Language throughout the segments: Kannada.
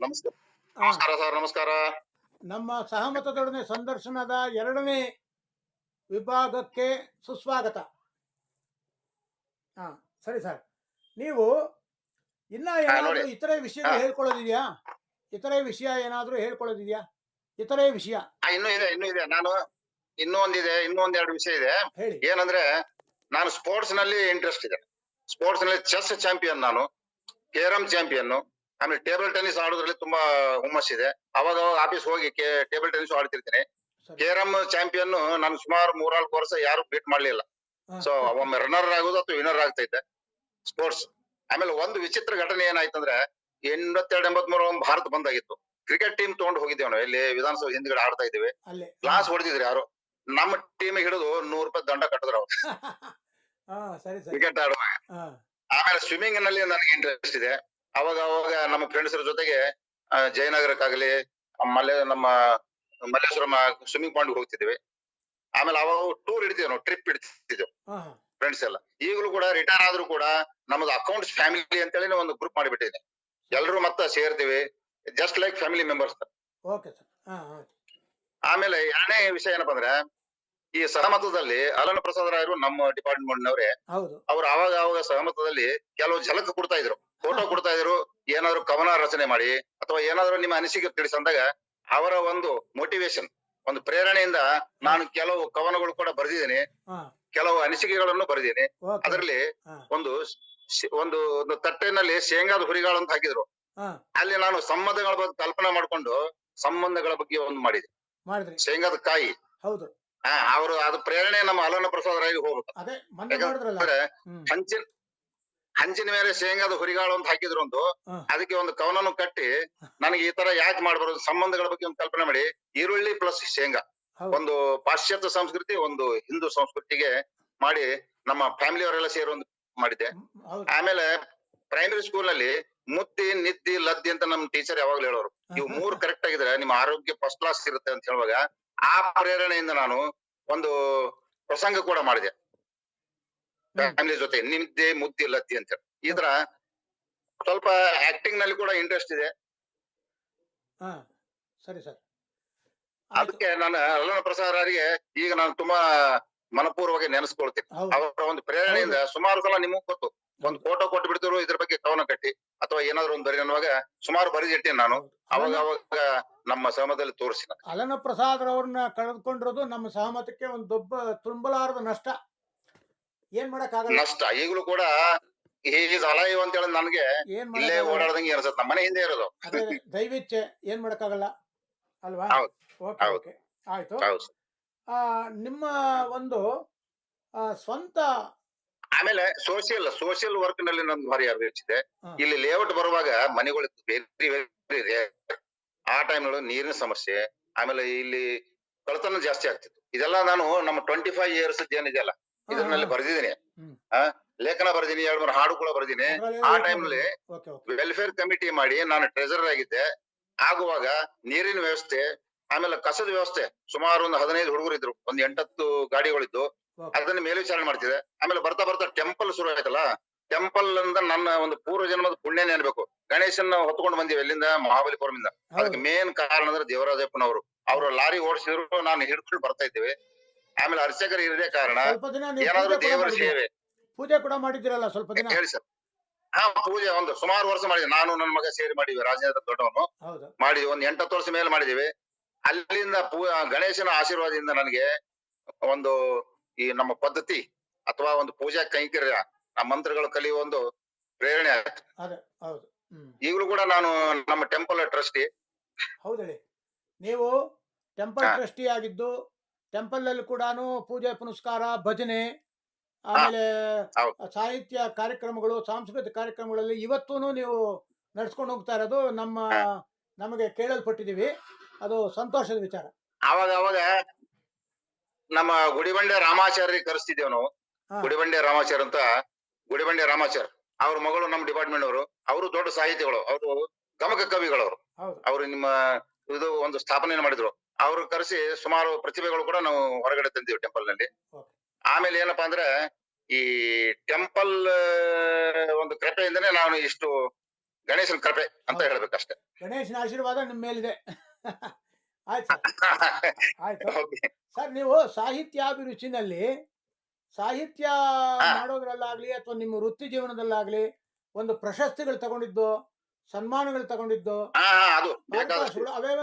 ನಮಸ್ಕಾರ ನಮಸ್ಕಾರ ಸರ್ ನಮಸ್ಕಾರ. ನಮ್ಮ ಸಹಮತದೊಡನೆ ಸಂದರ್ಶನದ ಎರಡನೇ ವಿಭಾಗಕ್ಕೆ ಸುಸ್ವಾಗತ. ಹಾ ಸರಿ ಸರ್. ನೀವು ಇನ್ನ ಏನಾದರೂ. ಇತರೆ ವಿಷಯ ಹೇಳ್ಕೊಳ್ಳೋದಿದ್ಯಾ? ಇತರೆ ವಿಷಯ ಏನಾದ್ರೂ ಹೇಳ್ಕೊಳ್ಳೋದಿದ್ಯಾ? ಇತರೆ ವಿಷಯ. ಇನ್ನೂ ಇದೆ ಇನ್ನೂ ಇದೆ. ನಾನು ಇನ್ನೂ ಒಂದಿದೆ ಇನ್ನೂ ಒಂದೆರಡು ವಿಷಯ ಇದೆ. ಏನಂದ್ರೆ ನಾನು ಸ್ಪೋರ್ಟ್ಸ್ನಲ್ಲಿ ಇಂಟ್ರೆಸ್ಟ್ ಇದೆ. ಸ್ಪೋರ್ಟ್ಸ್ನಲ್ಲಿ ಚೆಸ್ ಚಾಂಪಿಯನ್ ನಾನು ಕೇರಂ ಚಾಂಪಿಯನ್ ಆಮೇಲೆ ಟೇಬಲ್ ಟೆನ್ನಿಸ್ ಆಡೋದ್ರಲ್ಲಿ ತುಂಬಾ ಹುಮ್ಮಸ್ ಇದೆ. ಅವಾಗ ಆಫೀಸ್ ಹೋಗಿ ಟೇಬಲ್ ಟೆನ್ನಿಸ್ ಆಡ್ತಿರ್ತೀನಿ. ಕೇರಮ್ ಕೇರಂ ಚಾಂಪಿಯನ್ ನಾನು ಸುಮಾರು ಮೂರ್ನಾಲ್ಕು ವರ್ಷ ಯಾರು ಬೀಟ್ ಮಾಡ್ಲಿಲ್ಲ. ಸೊ ಒಮ್ಮೆ ರನ್ನರ್ ಆಗೋದು ಅಥವಾ ವಿನ್ನರ್ ಆಗ್ತೈತೆ. ಇದ್ದೆ ಸ್ಪೋರ್ಟ್ಸ್ ಆಮೇಲೆ ಒಂದು ವಿಚಿತ್ರ ಘಟನೆ ಏನಾಯ್ತಂದ್ರೆ ಎಂಬತ್ತೆರಡು ಎಂಬತ್ ಮೂರು ಭಾರತ ಬಂದಾಗಿತ್ತು. ಕ್ರಿಕೆಟ್ ಟೀಮ್ ತಗೊಂಡು ಹೋಗಿದ್ದೇವೆ ನಾವು ಇಲ್ಲಿ ವಿಧಾನಸೌಧ ಹಿಂದ್ಗಡೆ ಆಡ್ತಾ ಇದ್ದೀವಿ. ಕ್ಲಾಸ್ ಹೊಡೆದಿದ್ರು ಯಾರು? ನಮ್ಮ ಟೀಮ್ ಹಿಡಿದು ನೂರು ರೂಪಾಯಿ ದಂಡ ಕಟ್ಟಿದ್ರು ಅವ್ರು. ಕ್ರಿಕೆಟ್ ಆಡುವಾಗ. ಹಾ. ಆಮೇಲೆ ಸ್ವಿಮ್ಮಿಂಗ್ನಲ್ಲಿ ನನಗೆ ಇಂಟ್ರೆಸ್ಟ್ ಇದೆ. ಅವಾಗ ಅವಾಗ ನಮ್ಮ ಫ್ರೆಂಡ್ಸ್ ಜೊತೆಗೆ ಜಯನಗರಕ್ಕಾಗ್ಲಿ ಮಲ್ಲೆ ನಮ್ಮ ಮಲ್ಲೇಶ್ವರಂ ಸ್ವಿಮ್ಮಿಂಗ್ ಪಾಂಡ್ ಹೋಗ್ತಿದ್ವಿ. ಆಮೇಲೆ ಅವಾಗ ಟೂರ್ ಇಡ್ತಿದ್ವಿ ನಾವು ಟ್ರಿಪ್ ಇಡ್ತಿದ್ವಿ ಫ್ರೆಂಡ್ಸ್ ಎಲ್ಲ. ಈಗಲೂ ಕೂಡ ರಿಟೈರ್ ಆದ್ರೂ ಕೂಡ ನಮ್ದು ಅಕೌಂಟ್ಸ್ ಫ್ಯಾಮಿಲಿ ಅಂತೇಳಿ ಒಂದು ಗ್ರೂಪ್ ಮಾಡಿಬಿಟ್ಟಿದೆ ಎಲ್ಲರೂ ಮತ್ತೆ ಸೇರ್ತೀವಿ. ಜಸ್ಟ್ ಲೈಕ್ ಫ್ಯಾಮಿಲಿ ಮೆಂಬರ್ಸ್ ಆಮೇಲೆ ಎರಡನೇ ವಿಷಯ ಏನಪ್ಪಾ ಅಂದ್ರೆ ಈ ಸಹಮತದಲ್ಲಿ ಅಲನ ಪ್ರಸಾದ್ ರಾಯರು ನಮ್ಮ ಡಿಪಾರ್ಟ್ಮೆಂಟ್ ನವರೇ ಅವ್ರು ಅವಾಗ ಅವಾಗ ಸಹಮತದಲ್ಲಿ ಕೆಲವು ಝಲಕ್ ಕೊಡ್ತಾ ಇದ್ರು. ಫೋಟೋ ಕೊಡ್ತಾ ಇದ್ರು ಏನಾದ್ರು ಕವನ ರಚನೆ ಮಾಡಿ ಅಥವಾ ಏನಾದ್ರು ನಿಮ್ಮ ಅನಿಸಿಕೆ ತಿಳಿಸಂದಾಗ ಅವರ ಒಂದು ಮೋಟಿವೇಶನ್ ಒಂದು ಪ್ರೇರಣೆಯಿಂದ ನಾನು ಕೆಲವು ಕವನಗಳು ಕೂಡ ಬರೆದಿದ್ದೀನಿ. ಕೆಲವು ಅನಿಸಿಕೆಗಳನ್ನು ಬರೆದಿದ್ದೀನಿ. ಅದರಲ್ಲಿ ಒಂದು ಒಂದು ಒಂದು ತಟ್ಟೆನಲ್ಲಿ ಶೇಂಗಾದ ಹುರಿಗಳು ಅಂತ ಹಾಕಿದ್ರು. ಅಲ್ಲಿ ನಾನು ಸಂಬಂಧಗಳ ಬಗ್ಗೆ ಕಲ್ಪನೆ ಮಾಡ್ಕೊಂಡು ಸಂಬಂಧಗಳ ಬಗ್ಗೆ ಒಂದು ಮಾಡಿದೆ. ಶೇಂಗಾದ ಕಾಯಿ. ಹೌದು. ಹಾ ಅವರು ಅದು ಪ್ರೇರಣೆ ನಮ್ಮ ಅಲನ ಪ್ರಸಾದ್ ರಾಯ್ಗೆ ಹೋಗ್ಬೇಕು ಹಂಚಿನ ಹಂಚಿನ ಮೇಲೆ ಶೇಂಗಾದ ಹುರಿಗಾಳು ಅಂತ ಹಾಕಿದ್ರು ಒಂದು ಅದಕ್ಕೆ ಒಂದು ಕವನನು ಕಟ್ಟಿ ನನಗೆ ಈ ತರ ಯಾಕೆ ಮಾಡಬಾರದು ಸಂಬಂಧಗಳ ಬಗ್ಗೆ ಒಂದು ಕಲ್ಪನೆ ಮಾಡಿ. ಈರುಳ್ಳಿ ಪ್ಲಸ್ ಶೇಂಗಾ. ಒಂದು ಪಾಶ್ಚಾತ್ಯ ಸಂಸ್ಕೃತಿ ಒಂದು ಹಿಂದೂ ಸಂಸ್ಕೃತಿಗೆ ಮಾಡಿ ನಮ್ಮ ಫ್ಯಾಮಿಲಿ ಅವರೆಲ್ಲ ಸೇರಿ ಒಂದು ಮಾಡಿದ್ದೆ. ಆಮೇಲೆ ಪ್ರೈಮರಿ ಸ್ಕೂಲ್ನಲ್ಲಿ ಮುತ್ತಿ ನಿದ್ದಿ ಲದ್ದಿ ಅಂತ ನಮ್ ಟೀಚರ್ ಯಾವಾಗ್ಲೂ ಹೇಳೋರು. ಇವು ಮೂರು ಕರೆಕ್ಟ್ ಆಗಿದ್ರೆ ನಿಮ್ಮ ಆರೋಗ್ಯ ಫಸ್ಟ್ ಕ್ಲಾಸ್ ಇರುತ್ತೆ ಅಂತ ಹೇಳುವಾಗ ಆ ಪ್ರೇರಣೆಯಿಂದ ನಾನು ಒಂದು ಪ್ರಸಂಗ ಕೂಡ ಮಾಡಿದೆ. ಫ್ಯಾಮಿಲಿ ಜೊತೆ ನಿದ್ದೆ ಮುದ್ದಿ ಲದ್ದಿ ಅಂತ ಹೇಳಿ. ಇದ್ರ ಸ್ವಲ್ಪ ಆಕ್ಟಿಂಗ್ನಲ್ಲಿ ಕೂಡ ಇಂಟ್ರೆಸ್ಟ್ ಇದೆ. ಸರಿ ಸರ್. ಅದಕ್ಕೆ ನಾನು ಅಲ್ಲನ ಅವರಿಗೆ ಈಗ ನಾನು ತುಂಬಾ ಮನಪೂರ್ವಕ ನೆನೆಸ್ಕೊಳ್ತೀನಿ. ಅವರ ಒಂದು ಪ್ರೇರಣೆಯಿಂದ ಸುಮಾರು ಸಲ ನಿಮಗ್ ಗೊತ್ತು. ಒಂದು ಫೋಟೋ ಕೊಟ್ಟು ಬಿಡ್ತಿರು ಇದ್ರ ಬಗ್ಗೆ ಕವನ ಕಟ್ಟಿ ಅಥವಾ ಏನಾದ್ರು ಒಂದು ಬರೀ ಅನ್ನುವಾಗ ಸುಮಾರು ಬರೆದಿಟ್ಟೇನೆ ನಾನು. ಅವಾಗ ಅವಾಗ ನಮ್ಮ ಸಹಮತದಲ್ಲಿ ತೋರಿಸಿ ಅಲನ ಪ್ರಸಾದ್ ಅವ್ರನ್ನ ಕಳೆದುಕೊಂಡಿರೋದು ನಮ್ಮ ಸಹಮತಕ್ಕೆ ಒಂದು ದೊಡ್ಡ ತುಂಬಲಾರದ ನಷ್ಟ. ಏನ್ ಮಾಡಕ್ಕಾಗಲ್ಲ? ನಷ್ಟ ಈಗಲೂ ಕೂಡ ಈಸ್ ಅಲೈವ್ ಅಂತ ಹೇಳಿ ನನಗೆ ಏನ್ ಇಲ್ಲೇ ಓಡಾಡ್ದಂಗೆ ಅನ್ಸುತ್ತೆ ನಮ್ಮ ಮನೆ ಹಿಂದೆ ಇರೋದು. ಅದೇ ಏನ್ ಮಾಡಕ್ಕಾಗಲ್ಲ? ಅಲ್ವಾ? ಹೌದು. ಓಕೆ ಹೌದು. ಓಕೆ ಆಯ್ತು. ಹೌದು. ಆ, ನಿಮ್ಮ ಒಂದು ಆ, ಸ್ವಂತ ಆಮೇಲೆ ಸೋಷಿಯಲ್ ಸೋಷಿಯಲ್ ವರ್ಕ್ನಲ್ಲಿ ನಂದು ಭಾರಿ ಅಭಿರುಚಿದೆ. ಇಲ್ಲಿ ಲೇಔಟ್ ಬರುವಾಗ ಮನೆಗಳು ವೆರಿ ವೆರಿ ಆ ಟೈಮ್ ನೀರಿನ ಸಮಸ್ಯೆ ಆಮೇಲೆ ಇಲ್ಲಿ ಕಳತನ ಜಾಸ್ತಿ ಆಗ್ತಿತ್ತು. ಇದೆಲ್ಲ ನಾನು ನಮ್ಮ ಟ್ವೆಂಟಿ ಫೈವ್ ಇಯರ್ಸ್ ಏನಿದೆಯಲ್ಲ ಇದರಲ್ಲಿ ಬರೆದಿದ್ದೀನಿ. ಲೇಖನ ಬರ್ದೀನಿ ಎರಡ್ ಮೂರು ಹಾಡು ಕೂಡ ಬರ್ದೀನಿ. ಆ ಟೈಮ್ನಲ್ಲಿ ವೆಲ್ಫೇರ್ ಕಮಿಟಿ ಮಾಡಿ ನಾನು ಟ್ರೆಜರರ್ ಆಗಿದ್ದೆ. ಆಗುವಾಗ ನೀರಿನ ವ್ಯವಸ್ಥೆ ಆಮೇಲೆ ಕಸದ ವ್ಯವಸ್ಥೆ. ಸುಮಾರು ಒಂದು ಹದಿನೈದು ಹುಡುಗರು ಇದ್ರು. ಒಂದ್ ಎಂಟತ್ತು ಗಾಡಿಗಳಿದ್ದು. ಇದ್ದು ಅದನ್ನ ಮೇಲ್ವಿಚಾರಣೆ ಮಾಡ್ತಿದೆ ಆಮೇಲೆ ಬರ್ತಾ ಬರ್ತಾ ಟೆಂಪಲ್ ಶುರು ಆಯ್ತಲ್ಲ? ಟೆಂಪಲ್ ಅಂದ ನನ್ನ ಒಂದು ಪೂರ್ವ ಜನ್ಮದ ಪುಣ್ಯನೇ ಅನ್ಬೇಕು. ಗಣೇಶನ್ ಹೊತ್ಕೊಂಡು ಬಂದಿವಿ ಎಲ್ಲಿಂದ ಮಹಾಬಲಿಪುರಮಿಂದ. ಅದಕ್ಕೆ ಹೌದು ಮೇನ್ ಕಾರಣ ಅಂದ್ರೆ ದೇವರಾಜಪ್ಪನವರು. ಅವರು ಲಾರಿ ಓಡಿಸಿದ್ರು ನಾನು ಹಿಡ್ಕೊಂಡು ಬರ್ತಾ ಇದ್ದೇವೆ. ಆಮೇಲೆ ಅರ್ಚಕರು ಇರದೇ ಕಾರಣ ಏನಾದ್ರೂ ದಿನ ನೀವು ಏನಾದ್ರು ಪೂಜೆ ಕೂಡ ದೇವರ ಸೇವೆ. ಪೂಜೆ ಕೂಡ ಮಾಡಿದಿರಲ್ಲ ಸ್ವಲ್ಪ ದಿನ? ಹೇಳಿ ಸರ್. ಹಾ ಪೂಜೆ ಒಂದು ಸುಮಾರು ವರ್ಷ ಮಾಡಿದ್ವಿ ನಾನು ನನ್ನ ಮಗ ಸೇರಿ ಮಾಡಿದ್ವಿ ರಾಜೇಂದ್ರ ದೊಡ್ಡವನು. ಹೌದು. ಮಾಡಿದ್ವಿ ಒಂದ್ ಎಂಟತ್ತು ವರ್ಷ ಮೇಲೆ ಮಾಡಿದೀವಿ ಅಲ್ಲಿಂದ ಪೂ ಗಣೇಶನ ಆಶೀರ್ವಾದದಿಂದ ನನಗೆ ಒಂದು ಈ ನಮ್ಮ ಪದ್ಧತಿ ಅಥವಾ ಒಂದು ಪೂಜಾ ಕೈಂಕರ್ಯ ಆ ಮಂತ್ರಗಳು ಕಲಿಯುವ ಒಂದು ಪ್ರೇರಣೆ ಆಯ್ತು. ಅದೇ ಹೌದು. ಹ್ಮ್. ಈಗಲೂ ಕೂಡ ನಾನು ನಮ್ಮ ಟೆಂಪಲ್ ಟ್ರಸ್ಟಿ ಹೌದೇ ಹೇಳಿ. ನೀವು ಟೆಂಪಲ್ ಹಾ. ಟ್ರಸ್ಟಿ ಆಗಿದ್ದು ಟೆಂಪಲ್ ಅಲ್ಲಿ ಕೂಡ ಪೂಜೆ ಪುನಸ್ಕಾರ ಭಜನೆ ಆಮೇಲೆ ಸಾಹಿತ್ಯ ಕಾರ್ಯಕ್ರಮಗಳು ಸಾಂಸ್ಕೃತಿಕ ಕಾರ್ಯಕ್ರಮಗಳಲ್ಲಿ ಇವತ್ತೂ ನೀವು ನಡ್ಸ್ಕೊಂಡು ಹೋಗ್ತಾ ಇರೋದು ನಮ್ಮ ನಮಗೆ ಕೇಳಲ್ಪಟ್ಟಿದೀವಿ ಅದು ಸಂತೋಷದ ವಿಚಾರ. ಅವಾಗ ಅವಾಗ ನಮ್ಮ ಗುಡಿಬಂಡೆ ರಾಮಾಚಾರ್ಯ ಕರೆಸ್ತಿದ್ದೇವೆ ನಾವು. ಗುಡಿಬಂಡೆ ರಾಮಾಚಾರ್ಯ ಅಂತ. ಗುಡಿಬಂಡೆ ರಾಮಾಚಾರ್ಯ ಅವ್ರ ಮಗಳು ನಮ್ಮ ಡಿಪಾರ್ಟ್ಮೆಂಟ್ ಅವರು ಅವರು ದೊಡ್ಡ ಸಾಹಿತಿಗಳು. ಅವರು ಗಮಕ ಕವಿಗಳವರು. ಅವರು ನಿಮ್ಮ ಇದು ಒಂದು ಸ್ಥಾಪನೆ ಮಾಡಿದ್ರು. ಅವ್ರು ಕರೆಸಿ ಸುಮಾರು ಪ್ರತಿಭೆಗಳು ಕೂಡ ನಾವು ಹೊರಗಡೆ ತಂದಿವಿ ಟೆಂಪಲ್ನಲ್ಲಿ. ಆಮೇಲೆ ಏನಪ್ಪಾ ಅಂದ್ರೆ ಈ ಟೆಂಪಲ್ ಒಂದು ಕೃಪೆಯಿಂದನೇ ನಾನು ಇಷ್ಟು ಗಣೇಶನ ಕೃಪೆ ಅಂತ. ಹೇಳ್ಬೇಕಷ್ಟೇ. ಗಣೇಶನ ಆಶೀರ್ವಾದ ನಿಮ್ಮ ಮೇಲಿದೆ. ಆಯ್ತು ಸರ್. ನೀವು ಸಾಹಿತ್ಯಾಭಿರುಚಿನಲ್ಲಿ ಸಾಹಿತ್ಯ. ಮಾಡೋದ್ರಲ್ಲಾಗ್ಲಿ ಅಥವಾ ನಿಮ್ಮ ವೃತ್ತಿ ಜೀವನದಲ್ಲಾಗ್ಲಿ ಒಂದು ಪ್ರಶಸ್ತಿಗಳು ತಗೊಂಡಿದ್ದು ಸನ್ಮಾನಗಳು ತಗೊಂಡಿದ್ದು ಅದು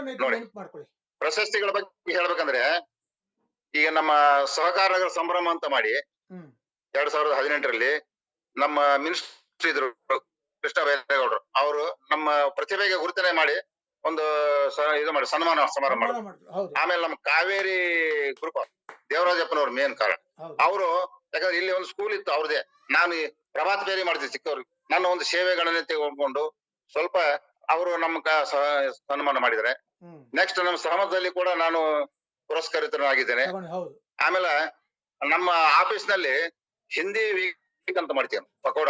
ನೆನಪು ಮಾಡ್ಕೊಳ್ಳಿ. ಪ್ರಶಸ್ತಿಗಳ ಬಗ್ಗೆ ಹೇಳ್ಬೇಕಂದ್ರೆ ಈಗ ನಮ್ಮ ಸಹಕಾರ ನಗರ ಸಂಭ್ರಮ ಅಂತ ಮಾಡಿ ಎರಡ್ ಸಾವಿರದ ಹದಿನೆಂಟರಲ್ಲಿ ನಮ್ಮ ಮಿನಿಸ್ಟ್ರಿ ಇದ್ರು ಕೃಷ್ಣ ಬೈರೇಗೌಡರು. ಅವರು ನಮ್ಮ ಪ್ರತಿಭೆಗೆ ಗುರುತನೆ ಮಾಡಿ ಒಂದು ಇದು ಮಾಡಿ ಸನ್ಮಾನ ಸಮಾರಂಭ ಮಾಡಿ ಮಾಡಿದ್ರು. ಆಮೇಲೆ ನಮ್ಮ ಕಾವೇರಿ ಗ್ರೂಪ್ ದೇವರಾಜಪ್ಪನವರು ಮೇನ್ ಕಾರಣ. ಅವರು ಯಾಕಂದ್ರೆ ಇಲ್ಲಿ ಒಂದು ಸ್ಕೂಲ್ ಇತ್ತು ಅವ್ರದೇ ನಾನು ಪ್ರಭಾತ್ ಫೇರಿ ಮಾಡ್ತಿದ್ದೆ ಚಿಕ್ಕವ್ರಿಗೆ ನನ್ನ ಒಂದು ಸೇವೆಗಳನ್ನೇ ತೆಗೆದುಕೊಂಡು ಸ್ವಲ್ಪ ಅವರು ನಮ್ಮ ಸನ್ಮಾನ ಮಾಡಿದರೆ. ನೆಕ್ಸ್ಟ್ ನಮ್ಮ ಸಹಮತದಲ್ಲಿ ಕೂಡ ನಾನು ಪುರಸ್ಕೃತನಾಗಿದ್ದೇನೆ ಹೌದು. ಆಮೇಲೆ ನಮ್ಮ ಆಫೀಸ್ನಲ್ಲಿ ಹಿಂದಿ ವೀಕ್ ಅಂತ ಮಾಡ್ತೀನಿ ಪಕೋಡ.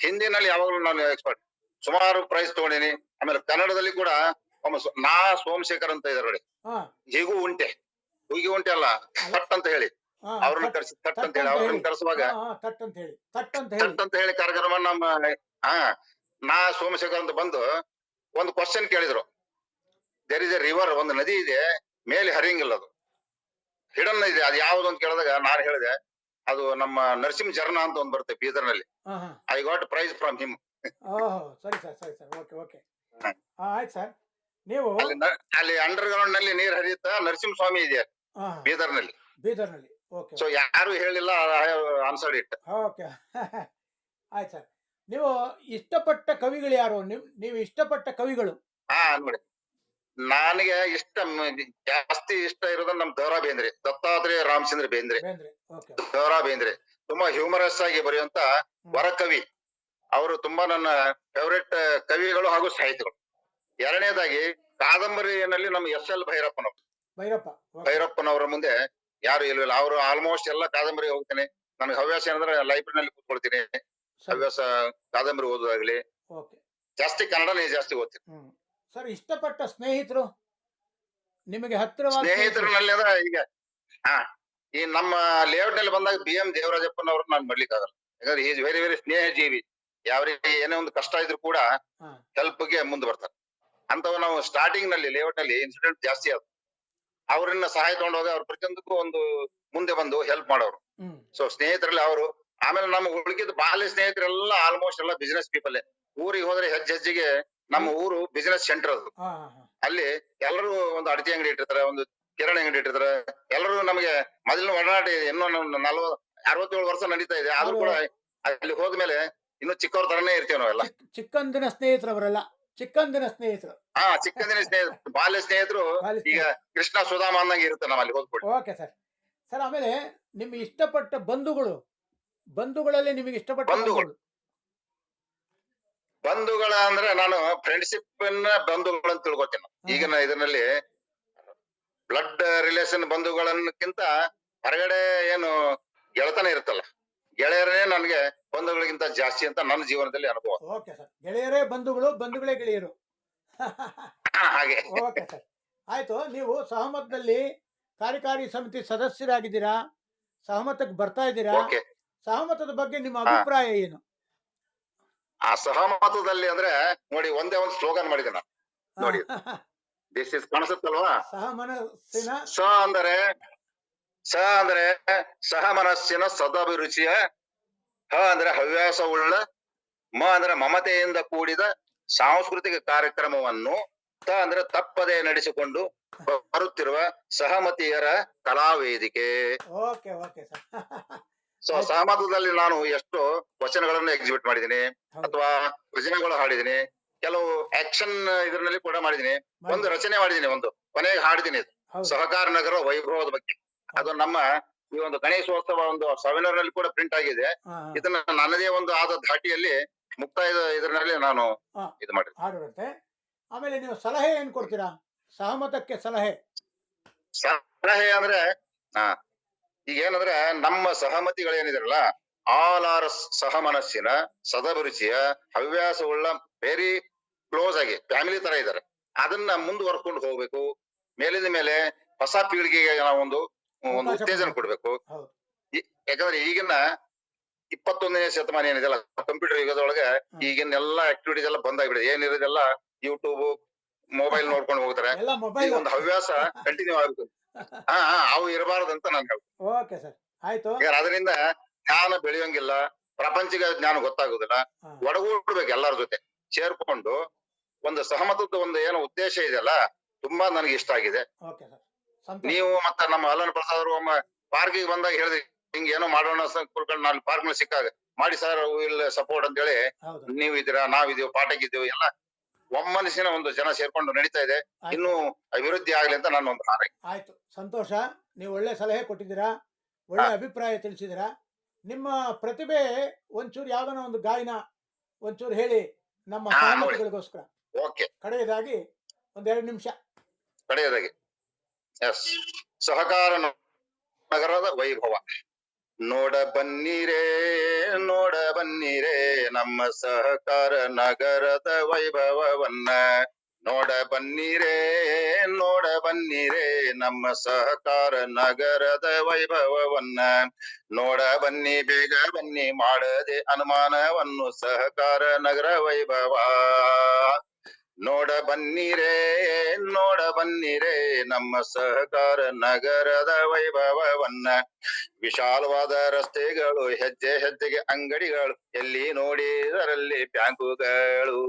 ಹಿಂದಿನಲ್ಲಿ ಯಾವಾಗಲೂ ನಾನು ಎಕ್ಸ್ಪರ್ಟ್ ಸುಮಾರು ಪ್ರೈಸ್ ತಗೊಂಡಿನಿ. ಆಮೇಲೆ ಕನ್ನಡದಲ್ಲಿ ಕೂಡ ನಾ ಸೋಮಶೇಖರ್ ಅಂತ ಇದಾರೆ ನೋಡಿ. ಹೀಗೂ ಉಂಟೆ. ಹೀಗೆ ಉಂಟೆ ಅಲ್ಲ ಕಟ್ ಅಂತ ಹೇಳಿ. ಅವ್ರನ್ನ ಕರೆಸಿ ತಟ್ ಅಂತ ಹೇಳಿ ಅವ್ರನ್ನ. ಕರೆಸುವಾಗ. ಹೇಳಿ. ಅಂತ ಹೇಳಿ ಕಾರ್ಯಕ್ರಮ ನಮ್ಮ ಹಾ. ನಾ ಸೋಮಶೇಖರ್ ಅಂತ ಬಂದು ಒಂದು ಕ್ವಶನ್ ಕೇಳಿದ್ರು. ದೇರ್ ಇಸ್ ಎ ರಿವರ್ ಒಂದು ನದಿ ಇದೆ ಮೇಲೆ ಹರಿಯಂಗಿಲ್ಲ ಅದು. ಹಿಡನ್ ಇದೆ ಅದು ಯಾವ್ದು ಅಂತ ಕೇಳಿದಾಗ ನಾನು ಹೇಳಿದೆ ಅದು ನಮ್ಮ ನರಸಿಂಹ ಜರ್ನ ಅಂತ ಒಂದು ಬರುತ್ತೆ ಬೀದರ್ನಲ್ಲಿ I got prize from him ಸರಿ ಸರ್ ಸರಿ ಸರ್ ಓಕೆ ಓಕೆ. ಆಯ್ತು ಸರ್. ನೀವು ಅಲ್ಲಿ ಅಂಡರ್ ಗ್ರೌಂಡ್ನಲ್ಲಿ ನೀರ್ ಹರಿಯುತ್ತ ನರಸಿಂಹ ಸ್ವಾಮಿ ಇದೆ ಬೀದರ್ನಲ್ಲಿ ಬೀದರ್ನಲ್ಲಿ. ಓಕೆ ಸೊ ಯಾರು ಹೇಳಿಲ್ಲ ಆನ್ಸರ್ಡ್ ಇಟ್ ಓಕೆ. ಆಯ್ತು ಸರ್. ನೀವು ಇಷ್ಟಪಟ್ಟ ಕವಿಗಳು ಯಾರು? ನೀವು ನೀವು ಇಷ್ಟಪಟ್ಟ ಕವಿಗಳು. ಹಾ ನೋಡಿ. ನನಗೆ ಇಷ್ಟ ಜಾಸ್ತಿ ಇಷ್ಟ ಇರೋದು ನಮ್ ದರಾ ಬೇಂದ್ರೆ ದತ್ತಾತ್ರೇಯ ರಾಮಚಂದ್ರ ಬೇಂದ್ರೆ. ಬೇಂದ್ರೆ ಓಕೆ. ದರಾ ಬೇಂದ್ರೆ. ತುಂಬಾ ಹ್ಯೂಮರಸ್ ಆಗಿ ಬರೆಯುವಂತ ವರಕವಿ. ಅವರು ತುಂಬಾ ನನ್ನ ಫೇವರೆಟ್ ಕವಿಗಳು ಹಾಗೂ ಸಾಹಿತಿಗಳು ಎರಡನೇದಾಗಿ ಕಾದಂಬರಿಯಲ್ಲಿ ನಮ್ಮ ಎಸ್ ಎಲ್ ಭೈರಪ್ಪನವರು. ಭೈರಪ್ಪ ಭೈರಪ್ಪನವರ ಮುಂದೆ ಯಾರು ಇಲ್ವಿಲ್ಲ ಅವರು ಆಲ್ಮೋಸ್ಟ್ ಎಲ್ಲ ಕಾದಂಬರಿ ಹೋಗ್ತೇನೆ. ನನಗೆ ಹವ್ಯಾಸ ಏನಂದ್ರೆ ಲೈಬ್ರರಿನಲ್ಲಿ ಕೂತ್ಕೊಳ್ತೀನಿ. ಹವ್ಯಾಸ ಕಾದಂಬರಿ ಓದೋದಾಗ್ಲಿ. ಓಕೆ. ಜಾಸ್ತಿ ಕನ್ನಡನೇ ಜಾಸ್ತಿ ಓದ್ತೀನಿ. ಹ್ಮ್. ಸರ್ ಇಷ್ಟಪಟ್ಟ ಸ್ನೇಹಿತರು ನಿಮಗೆ ಹತ್ತಿರವಾದ ಸ್ನೇಹಿತರು? ಸ್ನೇಹಿತರಲ್ಲಿ ಅಂದ್ರೆ ಈಗ ಹಾ ಈ ನಮ್ಮ ಲೇಔಟ್ನಲ್ಲಿ ಬಂದಾಗ ಬಿ ಎಂ ದೇವರಾಜಪ್ಪನವ್ರು ನಾನು ಆಗಲ್ಲ ಯಾಕಂದ್ರೆ ಈಸ್ ವೆರಿ ವೆರಿ ಸ್ನೇಹ ಜೀವಿ ಯಾವ್ರಿಗೆ ಏನೇ ಒಂದು ಕಷ್ಟ ಇದ್ರು ಕೂಡ. ಹೆಲ್ಪ್ಗೆ ಮುಂದೆ ಬರ್ತಾರೆ. ಅಂತವ್ ನಾವು ಸ್ಟಾರ್ಟಿಂಗ್ನಲ್ಲಿ ಲೇಔಟ್ನಲ್ಲಿ ಇನ್ಸಿಡೆಂಟ್ ಜಾಸ್ತಿ ಆದ ಅವ್ರನ್ನ ಸಹಾಯ ತಗೊಂಡೋಗ ಅವ್ರ ಪ್ರತಿಯೊಂದಕ್ಕೂ ಒಂದು ಮುಂದೆ ಬಂದು ಹೆಲ್ಪ್ ಮಾಡೋರು. ಸೊ ಸ್ನೇಹಿತರಲ್ಲಿ ಅವರು ಆಮೇಲೆ ನಮ್ಮ ಉಳಿಕಿದ ಬಾಲ್ಯ ಸ್ನೇಹಿತರೆಲ್ಲ ಆಲ್ಮೋಸ್ಟ್ ಎಲ್ಲ ಬಿಸಿನೆಸ್ ಪೀಪಲ್ ಊರಿಗೆ ಹೋದ್ರೆ ಹೆಜ್ಜೆ ಹೆಜ್ಜೆಗೆ ನಮ್ಮ ಊರು ಬಿಸಿನೆಸ್ ಸೆಂಟರ್ ಅದು. ಅಲ್ಲಿ ಎಲ್ಲರೂ ಒಂದು ಅಡತಿ ಅಂಗಡಿ ಇಟ್ಟಿರ್ತಾರೆ ಒಂದು ಕಿರಾಣಿ ಅಂಗಡಿ ಇಟ್ಟಿರ್ತಾರೆ. ಎಲ್ಲರೂ ನಮಗೆ ಮೊದಲಿನ ಒಡನಾಟ ಇದೆ ಇನ್ನೂ ನಲ್ವ ಅರವತ್ತೇಳು ವರ್ಷ ನಡೀತಾ ಇದೆ. ಆದ್ರೂ ಕೂಡ ಅಲ್ಲಿ ಹೋದ್ಮೇಲೆ ಇನ್ನು ಚಿಕ್ಕವ್ರ ತರನೇ ಇರ್ತೀವಿ ನಾವೆಲ್ಲ. ಚಿಕ್ಕ ಚಿಕ್ಕಂದಿನ ಸ್ನೇಹಿತರು ಅವರೆಲ್ಲ ಚಿಕ್ಕಂದಿನ ಸ್ನೇಹಿತರು. ಹಾ ಚಿಕ್ಕಂದಿನ ಸ್ನೇಹಿತರು ಬಾಲ್ಯ ಸ್ನೇಹಿತರು ಈಗ ಕೃಷ್ಣ ಸುಧಾಮ ಅಂದಂಗೆ ಇರುತ್ತೆ ನಮ್ಮಲ್ಲಿ ಅಲ್ಲಿ ಹೋಗ್ಬಿಟ್ಟು ಓಕೆ ಸರ್. ಸರ್ ಆಮೇಲೆ ನಿಮ್ಗೆ ಇಷ್ಟಪಟ್ಟ ಬಂಧುಗಳು ಬಂಧುಗಳಲ್ಲಿ ನಿಮಗೆ ಇಷ್ಟಪಟ್ಟ ಬಂಧುಗಳು. ಬಂಧುಗಳು ಅಂದ್ರೆ ನಾನು ಫ್ರೆಂಡ್ಶಿಪ್ ಬಂಧುಗಳು ಅಂತ ತಿಳ್ಕೊತೀನಿ. ಈಗಿನ ಇದರಲ್ಲಿ ಬ್ಲಡ್ ರಿಲೇಷನ್ ಬಂಧುಗಳನ್ನಕ್ಕಿಂತ ಹೊರಗಡೆ ಏನು ಗೆಳತನ ಇರುತ್ತಲ್ಲ ಗೆಳೆಯರೇ ನನ್ಗೆ ಬಂಧುಗಳಿಗಿಂತ ಜಾಸ್ತಿ ಅಂತ ನನ್ನ ಜೀವನದಲ್ಲಿ ಅನುಭವ. Okay sir. ಗೆಳೆಯರೇ ಬಂಧುಗಳು ಬಂಧುಗಳೇ ಗೆಳೆಯರು. ಹಾಗೆ. Okay sir. ಆಯ್ತು ನೀವು ಸಹಮತದಲ್ಲಿ ಕಾರ್ಯಕಾರಿ ಸಮಿತಿ ಸದಸ್ಯರಾಗಿದ್ದೀರಾ? ಸಹಮತಕ್ಕೆ ಬರ್ತಾ ಇದ್ದೀರಾ? ಸಹಮತದ ಬಗ್ಗೆ ನಿಮ್ಮ ಅಭಿಪ್ರಾಯ ಏನು? ಆ ಸಹಮತದಲ್ಲಿ ಅಂದ್ರೆ ನೋಡಿ ಒಂದೇ ಒಂದು ಸ್ಲೋಗನ್ ಮಾಡಿದೆ ನಾನು. ನೋಡಿ. This is ಕಾಣಿಸುತ್ತಲ್ವಾ? ಸಹಮನಸ್ಸಿನ ಸ ಅಂದರೆ ಸ ಅಂದ್ರೆ ಸಹ ಮನಸ್ಸಿನ ಸದಭಿರುಚಿಯ ಹ ಅಂದ್ರೆ ಹವ್ಯಾಸವುಳ್ಳ ಮ ಅಂದ್ರೆ ಮಮತೆಯಿಂದ ಕೂಡಿದ ಸಾಂಸ್ಕೃತಿಕ ಕಾರ್ಯಕ್ರಮವನ್ನು ತ ಅಂದ್ರೆ ತಪ್ಪದೇ ನಡೆಸಿಕೊಂಡು ಬರುತ್ತಿರುವ ಸಹಮತಿಯರ ಕಲಾವೇದಿಕೆ. Okay okay sir. ಸೊ ಸಹಮತದಲ್ಲಿ ನಾನು ಎಷ್ಟು ವಚನಗಳನ್ನ ಎಕ್ಸಿಬಿಟ್ ಮಾಡಿದೀನಿ ಅಥವಾ ಭಜನೆಗಳು ಹಾಡಿದೀನಿ ಕೆಲವು ಆಕ್ಷನ್ ಇದರಲ್ಲಿ ಕೂಡ ಮಾಡಿದೀನಿ ಒಂದು ರಚನೆ ಮಾಡಿದೀನಿ ಒಂದು ಕೊನೆಗೆ ಹಾಡಿದ್ದೀನಿ. ಸಹಕಾರ ನಗರ ವೈಭವದ ಬಗ್ಗೆ. ಅದು ನಮ್ಮ ಈ ಒಂದು ಗಣೇಶೋತ್ಸವ ಒಂದು ಸವಿನರ್ನಲ್ಲಿ ಕೂಡ ಪ್ರಿಂಟ್ ಆಗಿದೆ. ಇದನ್ನ ನನ್ನದೇ ಒಂದು ಆದ ಧಾಟಿಯಲ್ಲಿ ಮುಕ್ತಾಯದ ಇದರಲ್ಲಿ ನಾನು. ಇದು ಮಾಡಿದೆ ಆಮೇಲೆ ನೀವು ಸಲಹೆ ಏನ್ ಕೊಡ್ತೀರಾ? ಸಹಮತಕ್ಕೆ ಸಲಹೆ. ಸಲಹೆ ಅಂದ್ರೆ ಹಾ ಈಗ ಏನಂದ್ರೆ ನಮ್ಮ ಸಹಮತಿಗಳೇನಿದಾರಲ್ಲ ಆಲ್ ಆರ್ ಸಹಮನಸ್ಸಿನ ಸದಭಿರುಚಿಯ ಹವ್ಯಾಸವುಳ್ಳ ವೆರಿ ಕ್ಲೋಸ್ ಆಗಿ ಫ್ಯಾಮಿಲಿ ತರ ಇದ್ದಾರೆ ಅದನ್ನ ಮುಂದುವರ್ಕೊಂಡು ಹೋಗ್ಬೇಕು. ಮೇಲಿನ ಮೇಲೆ ಹೊಸ ಪೀಳಿಗೆಗೆ ನಾವು ಒಂದು ಒಂದು ಉತ್ತೇಜನ ಕೊಡ್ಬೇಕು. ಯಾಕಂದ್ರೆ ಈಗಿನ ಇಪ್ಪತ್ತೊಂದನೇ ಶತಮಾನ ಏನಿದೆಲ್ಲ ಕಂಪ್ಯೂಟರ್ ಯುಗದೊಳಗೆ ಈಗಿನ ಎಲ್ಲಾ ಆಕ್ಟಿವಿಟೀಸ್ ಎಲ್ಲ ಬಂದಾಗ್ಬಿಡಿದೆ ಏನಿರೋದೆಲ್ಲ ಯೂಟ್ಯೂಬ್ ಮೊಬೈಲ್ ನೋಡ್ಕೊಂಡು ಹೋಗ್ತಾರೆ. ಒಂದು ಹವ್ಯಾಸ ಕಂಟಿನ್ಯೂ ಆಗುತ್ತೆ ಹಾ ಹಾ ಅವು ಇರಬಾರ್ದಂತ ನಾನು ಹೇಳ್ತೀನಿ ಓಕೆ ಸರ್. ಆಯ್ತು. ಯಾಕಂದ್ರೆ ಅದರಿಂದ ಜ್ಞಾನ ಬೆಳೆಯೋಂಗಿಲ್ಲ ಪ್ರಪಂಚಿಕ ಜ್ಞಾನ ಗೊತ್ತಾಗುದಿಲ್ಲ ಹಾ. ಒಡಗೂಡ್ಬೇಕು ಎಲ್ಲರ ಜೊತೆ ಸೇರ್ಕೊಂಡು ಒಂದು ಸಹಮತದ ಒಂದು ಏನೋ ಉದ್ದೇಶ ಇದೆಯಲ್ಲ ತುಂಬಾ ನನಗೆ ಇಷ್ಟ ಆಗಿದೆ. Okay sir. ಸಂತೋಷ. ನೀವು ಮತ್ತೆ ನಮ್ಮ ಹಲನ ಪ್ರಸಾದ್ ಅವರು ಒಮ್ಮೆ ಪಾರ್ಕಿಗೆ ಬಂದಾಗ ಹೇಳಿದ್ರಿ ಹಿಂಗ್ ಏನೋ ಮಾಡೋಣ ಅಂತ ಕುರ್ಕೊಂಡು ನಾನು ಪಾರ್ಕ್ನಲ್ಲಿ ಸಿಕ್ಕಾಗ ಮಾಡಿ ಸರ್ ವಿಲ್ ಸಪೋರ್ಟ್ ಅಂತ ಹೇಳಿ ಹೌದು. ನೀವ್ ಇದೀರಾ ನಾವಿದೀವಿ ಪಾಠಕ್ಕಿದ್ದೀವಿ ಎಲ್ಲ ಒಮ್ಮನಸಿನ ಒಂದು ಜನ ಸೇರ್ಕೊಂಡು ನಡೀತಾ ಇದೆ. ಇನ್ನು ಅಭಿವೃದ್ಧಿ ಆಗಲಿ ಅಂತ ನಾನು ಒಂದು ಹಾರೈಕೆ. ಆಯ್ತು. ಸಂತೋಷ. ನೀವು ಒಳ್ಳೆ ಸಲಹೆ ಕೊಟ್ಟಿದ್ದೀರಾ? ಒಳ್ಳೆ ಅಭಿಪ್ರಾಯ ತಿಳಿಸಿದಿರಾ ನಿಮ್ಮ ಪ್ರತಿಭೆ ಒಂಚೂರು ಯಾವನ ಒಂದು ಗಾಯನ ಒಂಚೂರು ಹೇಳಿ ನಮ್ಮ ಹಾ, ಸಹಮತಿಗಳಿಗೋಸ್ಕರ ಓಕೆ. ಕಡೆಯದಾಗಿ ಒಂದೆರಡು ನಿಮಿಷ. ಕಡೆಯದಾಗಿ. ಎಸ್ ಸಹಕಾರ ನಗರದ ವೈಭವ. ನೋಡ ಬನ್ನಿರೇ ನೋಡ ಬನ್ನಿರೇ ನಮ್ಮ ಸಹಕಾರ ನಗರದ ವೈಭವವನ್ನ ನೋಡ ಬನ್ನಿರೇ ನೋಡ ಬನ್ನಿರೇ ನಮ್ಮ ಸಹಕಾರ ನಗರದ ವೈಭವವನ್ನ ನೋಡ ಬನ್ನಿ ಬೇಗ ಬನ್ನಿ ಮಾಡದೆ ಅನುಮಾನವನ್ನು ಸಹಕಾರ ನಗರ ವೈಭವ ನೋಡ ಬನ್ನಿರೇ ನೋಡ ಬನ್ನಿರೇ, ನಮ್ಮ ಸಹಕಾರ ನಗರದ ವೈಭವವನ್ನ. ವಿಶಾಲವಾದ ರಸ್ತೆಗಳು, ಹೆಜ್ಜೆ ಹೆಜ್ಜೆಗೆ ಅಂಗಡಿಗಳು, ಎಲ್ಲಿ ನೋಡಿದರಲ್ಲಿ ಬ್ಯಾಂಕುಗಳು.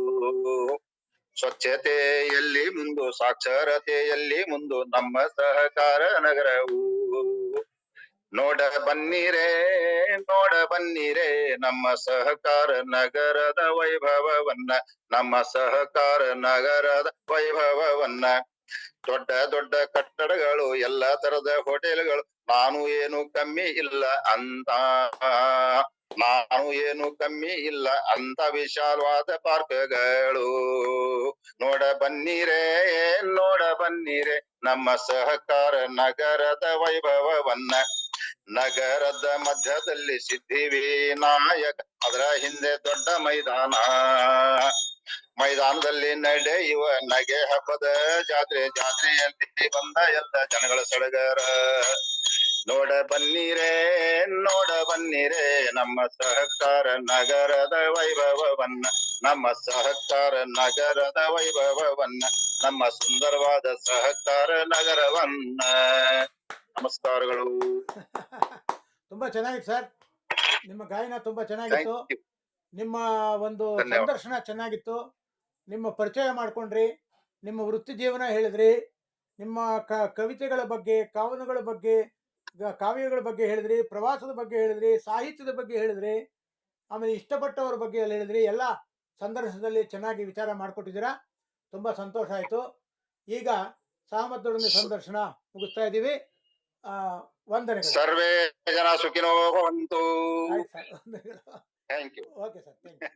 ಸ್ವಚ್ಛತೆಯಲ್ಲಿ ಮುಂದು, ಸಾಕ್ಷರತೆಯಲ್ಲಿ ಮುಂದು, ನಮ್ಮ ಸಹಕಾರ ನಗರವು. ನೋಡ ಬನ್ನಿರೇ ನೋಡ ಬನ್ನಿರೇ, ನಮ್ಮ ಸಹಕಾರ ನಗರದ ವೈಭವವನ್ನ, ನಮ್ಮ ಸಹಕಾರ ನಗರದ ವೈಭವವನ್ನ. ದೊಡ್ಡ ದೊಡ್ಡ ಕಟ್ಟಡಗಳು, ಎಲ್ಲಾ ತರದ ಹೋಟೆಲ್ಗಳು, ನಾನು ಏನು ಕಮ್ಮಿ ಇಲ್ಲ ಅಂತ. ನಾನು ಏನು ಕಮ್ಮಿ ಇಲ್ಲ ಅಂತ ವಿಶಾಲವಾದ ಪಾರ್ಕ್ಗಳು. ನೋಡ ಬನ್ನಿರೇ ನೋಡ ಬನ್ನಿರೇ, ನಮ್ಮ ಸಹಕಾರ ನಗರದ ವೈಭವವನ್ನ. ನಗರದ ಮಧ್ಯದಲ್ಲಿ ಸಿದ್ಧಿವಿನಾಯಕ ಅದರ ಹಿಂದೆ ದೊಡ್ಡ ಮೈದಾನ. ಮೈದಾನದಲ್ಲಿ ನಡೆಯುವ ನಗೆ ಹಬ್ಬದ ಜಾತ್ರೆ. ಜಾತ್ರೆಯಲ್ಲಿ ಬಂದ ಎಲ್ಲ ಜನಗಳ ಸಡಗರ. ನೋಡ ಬನ್ನಿರೇ ನೋಡ ಬನ್ನಿರೇ. ನಮ್ಮ ಸಹಕಾರ ನಗರದ ವೈಭವವನ್ನ. ನಮ್ಮ ಸಹಕಾರ ನಗರದ ವೈಭವವನ್ನ. ನಮ್ಮ ಸುಂದರವಾದ ಸಹಕಾರ ನಗರವನ್ನ. ನಮಸ್ಕಾರಗಳು. ತುಂಬಾ ಚೆನ್ನಾಗಿತ್ತು ಸರ್. ನಿಮ್ಮ ಗಾಯನ ತುಂಬಾ ಚೆನ್ನಾಗಿತ್ತು. ನಿಮ್ಮ ಒಂದು ಸಂದರ್ಶನ ಚೆನ್ನಾಗಿತ್ತು. ನಿಮ್ಮ ಪರಿಚಯ ಮಾಡ್ಕೊಂಡ್ರಿ. ನಿಮ್ಮ ವೃತ್ತಿ ಜೀವನ ಹೇಳಿದ್ರಿ. ನಿಮ್ಮ ಕ ಕವಿತೆಗಳ ಬಗ್ಗೆ ಕಾವನಗಳ ಬಗ್ಗೆ ಕಾವ್ಯಗಳ ಬಗ್ಗೆ ಹೇಳಿದ್ರಿ. ಪ್ರವಾಸದ ಬಗ್ಗೆ ಹೇಳಿದ್ರಿ. ಸಾಹಿತ್ಯದ ಬಗ್ಗೆ ಹೇಳಿದ್ರಿ. ಆಮೇಲೆ ಇಷ್ಟಪಟ್ಟವರ ಬಗ್ಗೆ ಎಲ್ಲ ಹೇಳಿದ್ರಿ. ಎಲ್ಲ ಸಂದರ್ಶನದಲ್ಲಿ ಚೆನ್ನಾಗಿ ವಿಚಾರ ಮಾಡಿಕೊಟ್ಟಿದ್ದೀರಾ. ತುಂಬ ಸಂತೋಷ ಆಯಿತು. ಈಗ ಸಹಮತದೊಡನೆ ಸಂದರ್ಶನ ಮುಗಿಸ್ತಾ ಇದ್ದೀವಿ. ವಂದನೆಗಳು ಸರ್ವೇ ಜನ ಸುಖಿನೋ ಭವಂತು ಆಯ್ತು ಸರ್ ವಂದನೆಗಳು thank you okay sir thank you